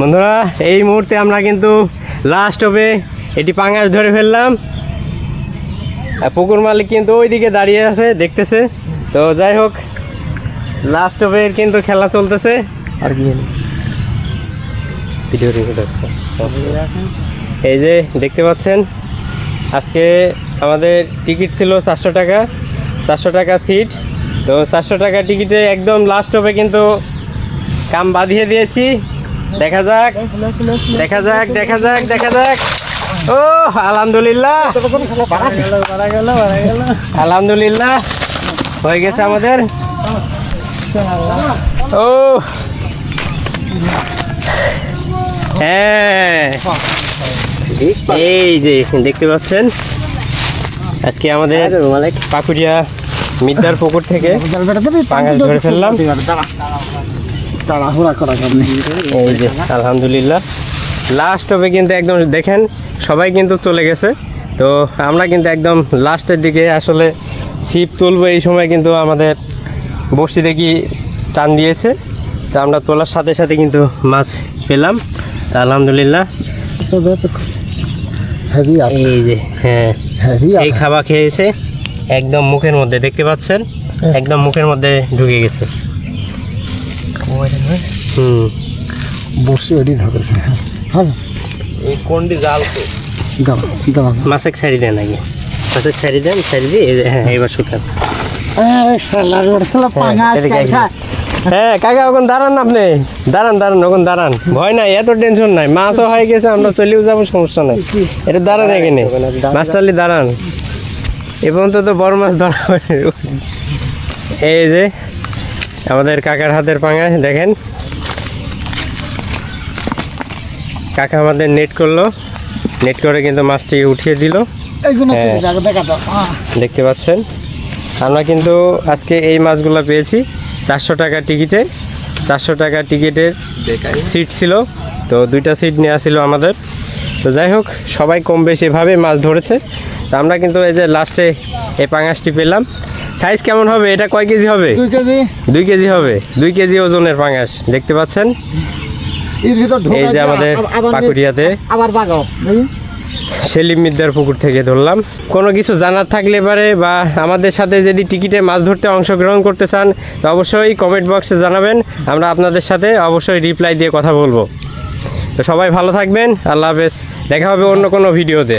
বন্ধুরা, এই মুহূর্তে আমরা কিন্তু লাস্ট হবে এটি পাঙাশ ধরে ফেললাম। পুকুর মালিক কিন্তু ওইদিকে দাঁড়িয়ে আছে, দেখতেছে। তো যাই হোক লাস্ট হবে কিন্তু খেলা চলতেছে। আর কি এই যে দেখতে পাচ্ছেন, আজকে আমাদের টিকিট ছিল চারশো টাকা। চারশো টাকা সিট তো চারশো টাকা টিকিটে একদম লাস্ট হবে কিন্তু কাম বাঁধিয়ে দিয়েছি। দেখা যাক দেখা যাক দেখা যাক দেখা যাক। ও আলহামদুলিল্লাহ। আলহামদুলিল্লাহ। হয়ে গেছে আমাদের। ও হ্যাঁ। এই যে দেখতে পাচ্ছেন? আজকে আমাদের পাকুড়িয়া মিদ্যার পুকুর থেকে পাঙ্গাস ধরে ফেললাম। তাড়াহুড়া করা কারণে এই যে আলহামদুলিল্লাহ। লাস্ট হবে কিন্তু একদম দেখেন সবাই কিন্তু চলে গেছে। তো আমরা কিন্তু একদম লাস্টের দিকে আসলে ছিপ তুলবো এই সময় কিন্তু আমাদের বসি দেখি টান দিয়েছে। তো আমরা তোলার সাথে সাথে কিন্তু মাছ পেলাম। তা আলহামদুলিল্লাহ। এই যে হ্যাঁ সেই খাবার খেয়েছে। একদম মুখের মধ্যে দেখতে পাচ্ছেন? একদম মুখের মধ্যে ঢুকে গেছে। হুম। বসে এডি ধরেছে হ্যাঁ। এই কোনটি জাল তো? দাও দাও। মাছের ছাড়ি দেন আগে। মাছের ছাড়ি দেন ছাড়ি দিয়ে এই যে, হ্যাঁ এবার শুকান কি খা হ্যাঁ কাকা ওখান দাঁড়ান আপনি। দাঁড়ান দাঁড়ান ওখান দাঁড়ান। ভয় নাই এত টেনশন নাই। মাছও হয়ে গেছে আমরা চলেও যাব সমস্যা নাই। এটা দাঁড়ান এখানে। মাছ চালি দাঁড়ান। এ পর্যন্ত তো বড় মাছ ধরা এই যে আমাদের কাকার হাতের পাঙায় দেখেন। কাকা আমাদের নেট করল। নেট করে কিন্তু মাছটি উঠিয়ে দিল। হ্যাঁ। দেখতে পাচ্ছেন। আমরা কিন্তু আজকে এই মাছগুলো পেয়েছি চারশো টাকা টিকিটে। চারশো টাকা টিকিটের সিট ছিল। তো দুইটা সিট নেওয়া ছিল আমাদের। তো যাই হোক সবাই কম বেশি এভাবে মাছ ধরেছে। তো আমরা কিন্তু এই যে লাস্টে এই পাঙাশটি পেলাম। সাইজ কেমন হবে? এটা কয় কেজি হবে? দুই কেজি। দুই কেজি হবে। দুই কেজি ওজনের পাঙাশ দেখতে পাচ্ছেন? এই যে আমাদের পাকুড়িয়াতে। আবার বাগাও। সেলিম মিদ্দার পুকুর থেকে ধরলাম। কোনো কিছু জানার থাকলে পারে বা আমাদের সাথে যদি টিকিটে মাছ ধরতে অংশগ্রহণ করতে চান তো অবশ্যই কমেন্ট বক্সে জানাবেন। আমরা আপনাদের সাথে অবশ্যই রিপ্লাই দিয়ে কথা বলব। তো সবাই ভালো থাকবেন। আল্লাহ হাফেজ। দেখা হবে অন্য কোনো ভিডিওতে